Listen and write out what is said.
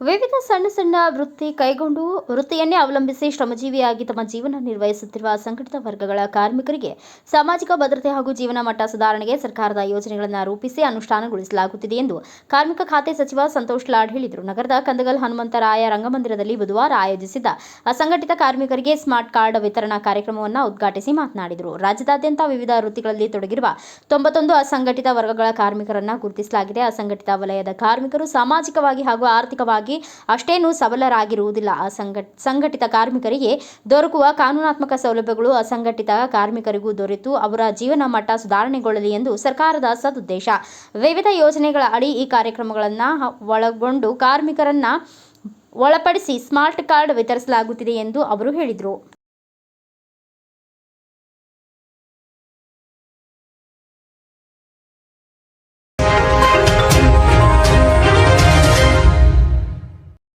ಸಣ್ಣ ಸಣ್ಣ ವೃತ್ತಿ ಕೈಗೊಂಡು ವೃತ್ತಿಯನ್ನೇ ಅವಲಂಬಿಸಿ ಶ್ರಮಜೀವಿಯಾಗಿ ತಮ್ಮ ಜೀವನ ನಿರ್ವಹಿಸುತ್ತಿರುವ ಸಂಘಟಿತ ವರ್ಗಗಳ ಕಾರ್ಮಿಕರಿಗೆ ಸಾಮಾಜಿಕ ಭದ್ರತೆ ಹಾಗೂ ಜೀವನ ಮಟ್ಟ ಸುಧಾರಣೆಗೆ ಸರ್ಕಾರದ ಯೋಜನೆಗಳನ್ನು ರೂಪಿಸಿ ಅನುಷ್ಠಾನಗೊಳಿಸಲಾಗುತ್ತಿದೆ ಎಂದು ಕಾರ್ಮಿಕ ಖಾತೆ ಸಚಿವ ಸಂತೋಷ್ ಲಾಡ್ ಹೇಳಿದರು. ನಗರದ ಕಂದಗಲ್ ಹನುಮಂತರಾಯ ರಂಗಮಂದಿರದಲ್ಲಿ ಬುಧವಾರ ಆಯೋಜಿಸಿದ್ದ ಅಸಂಘಟಿತ ಕಾರ್ಮಿಕರಿಗೆ ಸ್ಮಾರ್ಟ್ ಕಾರ್ಡ್ ವಿತರಣಾ ಕಾರ್ಯಕ್ರಮವನ್ನು ಉದ್ಘಾಟಿಸಿ ಮಾತನಾಡಿದರು. ರಾಜ್ಯದಾದ್ಯಂತ ವಿವಿಧ ವೃತ್ತಿಗಳಲ್ಲಿ ತೊಡಗಿರುವ ತೊಂಬತ್ತೊಂದು ಅಸಂಘಟಿತ ವರ್ಗಗಳ ಕಾರ್ಮಿಕರನ್ನ ಗುರುತಿಸಲಾಗಿದೆ. ಅಸಂಘಟಿತ ವಲಯದ ಕಾರ್ಮಿಕರು ಸಾಮಾಜಿಕವಾಗಿ ಹಾಗೂ ಆರ್ಥಿಕವಾಗಿ ಅಷ್ಟೇನೂ ಸಬಲರಾಗಿರುವುದಿಲ್ಲ. ಅಸಂಘ ಸಂಘಟಿತ ಕಾರ್ಮಿಕರಿಗೆ ದೊರಕುವ ಕಾನೂನಾತ್ಮಕ ಸೌಲಭ್ಯಗಳು ಅಸಂಘಟಿತ ಕಾರ್ಮಿಕರಿಗೂ ದೊರೆತು ಅವರ ಜೀವನ ಮಟ್ಟ ಸುಧಾರಣೆಗೊಳ್ಳಲಿ ಎಂದು ಸರ್ಕಾರದ ಸದುದ್ದೇಶ. ವಿವಿಧ ಯೋಜನೆಗಳ ಅಡಿ ಈ ಕಾರ್ಯಕ್ರಮಗಳನ್ನು ಒಳಗೊಂಡು ಕಾರ್ಮಿಕರನ್ನ ಒಳಪಡಿಸಿ ಸ್ಮಾರ್ಟ್ ಕಾರ್ಡ್ ವಿತರಿಸಲಾಗುತ್ತಿದೆ ಎಂದು ಅವರು ಹೇಳಿದರು.